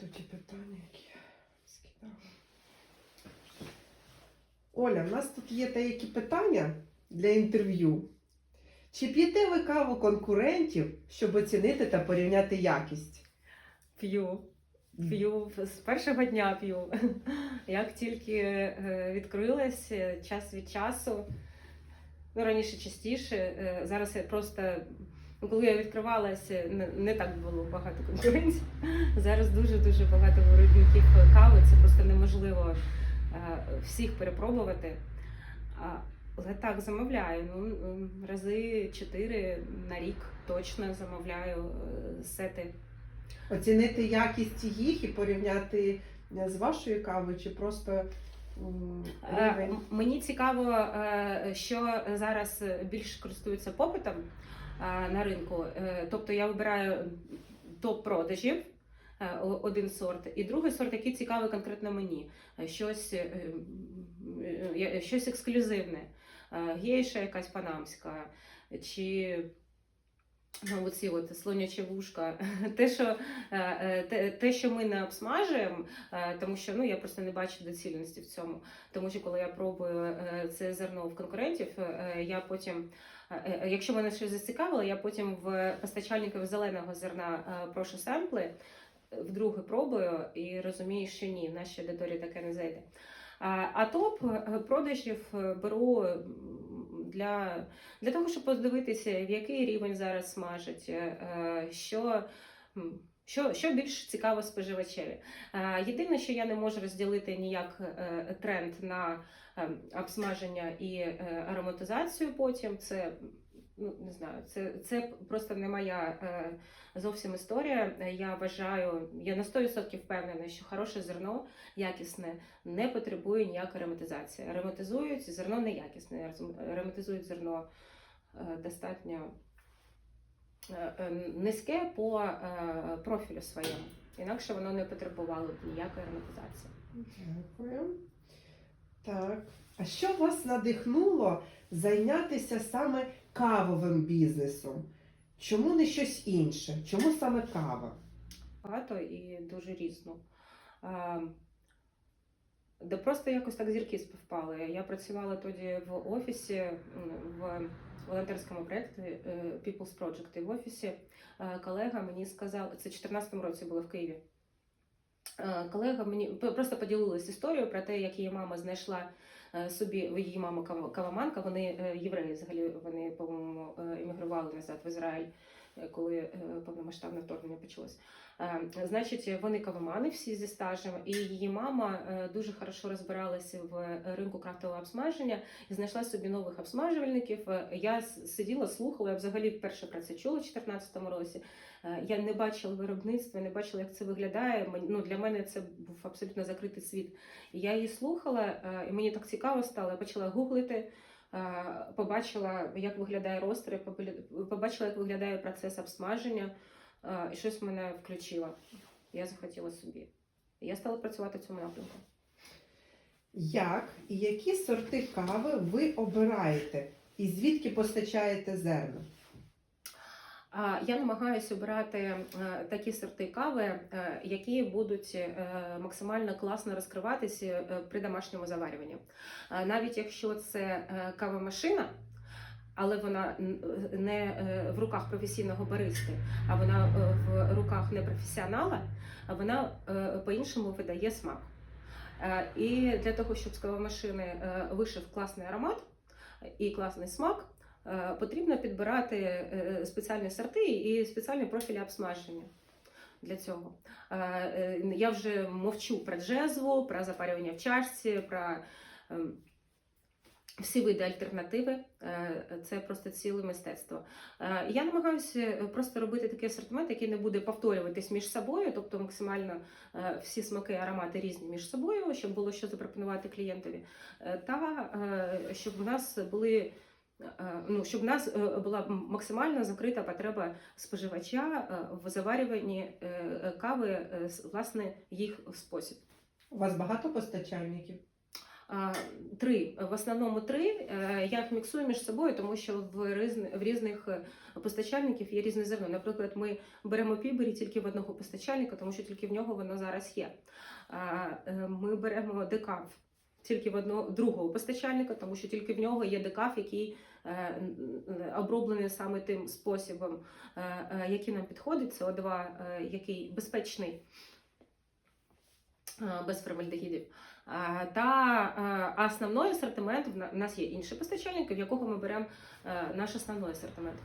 тут і питання, які я скидала. Оля, в нас тут є деякі питання для інтерв'ю. Чи п'єте ви каву конкурентів, щоб оцінити та порівняти якість? П'ю. П'ю з першого дня п'ю. Як тільки е, відкрилась е, час від часу, ну раніше частіше, е, зараз я просто. Ну, Коли я відкривалася, не, так було багато конкурентів. Зараз дуже-дуже багато виробників кави. Це просто неможливо е, всіх перепробувати. Але так замовляю. Ну, рази чотири на рік точно замовляю е, сети. Оцінити якість їх і порівняти е, з вашою кавою, чи просто рівень? Мені цікаво, що зараз більш користується попитом на ринку. Е, Тобто я вибираю топ продажів. е, Один сорт, і другий сорт, який цікавий конкретно мені. Е, Щось, е, е, щось ексклюзивне, Е, гейша якась панамська, чи оці от слонячі вушка. Те, що, е, е, те, те, що ми не обсмажуємо, е, тому що ну, я просто не бачу доцільності в цьому. Тому що коли я пробую це зерно в конкурентів, я потім, якщо мене щось зацікавило, я потім в постачальників зеленого зерна прошу семпли, вдруге пробую і розумію, що ні, в нашій аудиторії таке не зайде. А, топ е, продажів е, беру для, для того, щоб подивитися, в який рівень зараз смажать, е, що. що, що більш цікаво споживачеві? Єдине, що я не можу розділити ніяк тренд на е, обсмаження і ароматизацію потім. Це ну не знаю, це, це просто не моя е, зовсім історія. Я вважаю, я на 100% впевнена, що хороше зерно якісне не потребує ніякої ароматизації. Ароматизують зерно неякісне, ароматизують зерно е, достатньо е, е, низьке по е, профілю своєму. Інакше воно не потребувало б ніякої ароматизації. Дякую. Так. А що вас надихнуло зайнятися саме кавовим бізнесом? Чому не щось інше? Чому саме кава? Багато і дуже різно. Е, Да просто якось так зірки співпали. Я працювала тоді в офісі в волонтерському проєкті е, People's Project. І в офісі е, колега мені сказав, це в 2014 році було в Києві. Е, Колега мені просто поділилась історією про те, як її мама знайшла е, собі її мама кава- каваманка. Вони е, євреї, взагалі вони, по-моєму, емігрували назад в Ізраїль, коли е, повномасштабне вторгнення почалось. Е, Значить, вони кавомани всі зі стажем, і її мама е, дуже хорошо розбиралася в ринку крафтового обсмаження і знайшла собі нових обсмажувальників. Я сиділа, слухала, я взагалі вперше про це чула в 2014 році. Я не бачила виробництва, не бачила, як це виглядає. Ну, для мене це був абсолютно закритий світ. Я її слухала, і мені так цікаво стало. Я почала гуглити. Е, Побачила, як виглядає побля- побачила, як виглядає процес обсмаження, е, і щось мене включило. Я захотіла собі. Я стала працювати в цьому напрямку. Як і які сорти кави ви обираєте? І звідки постачаєте зерна? Я намагаюся обирати е, такі сорти кави, е, які будуть е, максимально класно розкриватися при домашньому заварюванні. Навіть якщо це кавомашина, але вона не в руках професійного баристи, а вона в руках непрофесіонала, вона по-іншому видає смак. І для того, щоб з кавомашини вийшов класний аромат і класний смак, потрібно підбирати е, спеціальні сорти і спеціальні профілі обсмаження. Для цього Е, е, я вже мовчу про джезву, про запарювання в чашці, про ем, всі види альтернативи. Е, Це просто ціле мистецтво. Е, Я намагаюся просто робити такий асортимент, який не буде повторюватись між собою, тобто максимально е, всі смаки, аромати різні між собою, щоб було що запропонувати клієнтові, Е, та е, щоб в нас були. Е, Ну, щоб в нас е, була максимально закрита потреба споживача е, в заварюванні кави, власне, їх спосіб. У вас багато постачальників? Три в основному три. Я їх міксую між собою, тому що в різних, в різних постачальників є різне зерно. Наприклад, ми беремо пібері тільки в одного постачальника, тому що тільки в нього воно зараз є. Ми беремо декаф тільки в одного другого постачальника, тому що тільки в нього є декаф, який е, н- оброблений саме тим способом, е, е, який нам підходить. СО2, е, який безпечний е, без формальдегідів. Е, Та е, основний асортимент в нас є інший постачальник, в якого ми беремо е, наш основний асортимент.